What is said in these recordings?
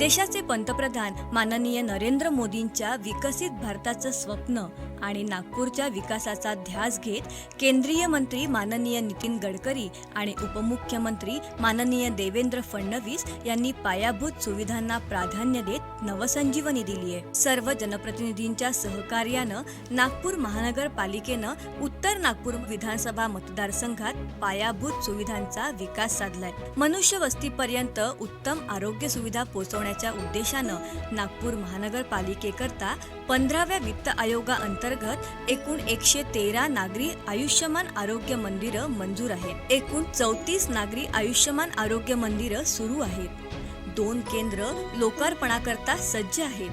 देशाचे पंतप्रधान माननीय नरेंद्र मोदींच्या विकसित भारताचं स्वप्न आणि नागपूरच्या विकासाचा ध्यास घेत केंद्रीय मंत्री माननीय नितीन गडकरी आणि उपमुख्यमंत्री माननीय देवेंद्र फडणवीस यांनी पायाभूत सुविधांना प्राधान्य देत नवसंजीवनी दिली आहे. सर्व जनप्रतिनिधींच्या सहकार्यानं नागपूर महानगरपालिकेनं उत्तर नागपूर विधानसभा मतदारसंघात पायाभूत सुविधांचा विकास साधलाय. मनुष्य वस्तीपर्यंत उत्तम आरोग्य सुविधा करण्याच्या उद्देशानं नागपूर महानगरपालिकेकरता पंधराव्या वित्त आयोगाअंतर्गत एकूण एकशे तेरा नागरी आयुष्यमान आरोग्य मंदिरं मंजूर आहेत. एकूण चौतीस नागरी आयुष्यमान आरोग्य मंदिरं सुरू आहेत. दोन केंद्र लोकार्पणाकरता सज्ज आहेत.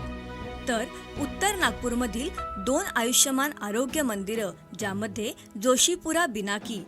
तर उत्तर नागपूरमधील दोन आयुष्यमान आरोग्य मंदिरं ज्यामध्ये Joshipura Binaki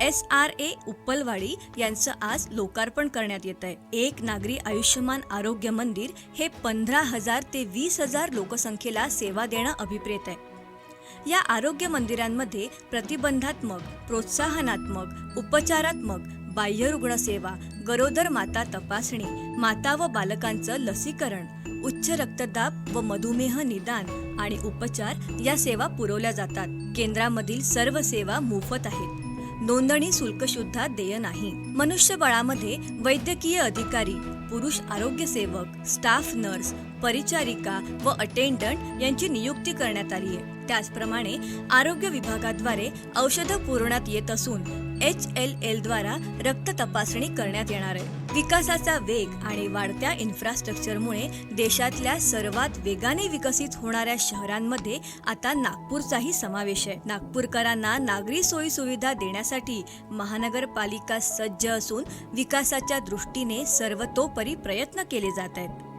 S R A Uppalwadi यांचं आज लोकार्पण करण्यात येत आहे. एक नागरी आयुष्यमान आरोग्य मंदिर हे पंधरा हजार ते वीस हजार लोकसंख्येला सेवा देणं अभिप्रेत आहे. या आरोग्य मंदिरांमध्ये प्रतिबंधात्मक प्रोत्साहनात्मक उपचारात्मक बाह्य रुग्णसेवा गरोदर माता तपासणी माता व बालकांचं लसीकरण उच्च रक्तदाब व मधुमेह निदान आणि उपचार या सेवा पुरवल्या जातात. केंद्रामधील सर्व सेवा मोफत आहेत. नोंदणी शुल्क सुद्धा देय नाही. मनुष्यबळामध्ये वैद्यकीय अधिकारी पुरुष आरोग्य सेवक स्टाफ नर्स परिचारिका व अटेंडंट यांची नियुक्ती करण्यात आली आहे त्याचप्रमाणे आरोग्य विभागाद्वारे औषधं पुरवण्यात येत असून एच एल एल द्वारा रक्त तपासणी करण्यात येणार आहे. विकासाचा वेग आणि वाढत्या इन्फ्रास्ट्रक्चरमुळे देशातल्या सर्वात वेगाने विकसित होणाऱ्या शहरांमध्ये आता नागपूरचाही समावेश आहे. नागपूरकरांना नागरी सोयी सुविधा देण्यासाठी महानगरपालिका सज्ज असून विकासाच्या दृष्टीने सर्वतोपरी प्रयत्न केले जात आहेत.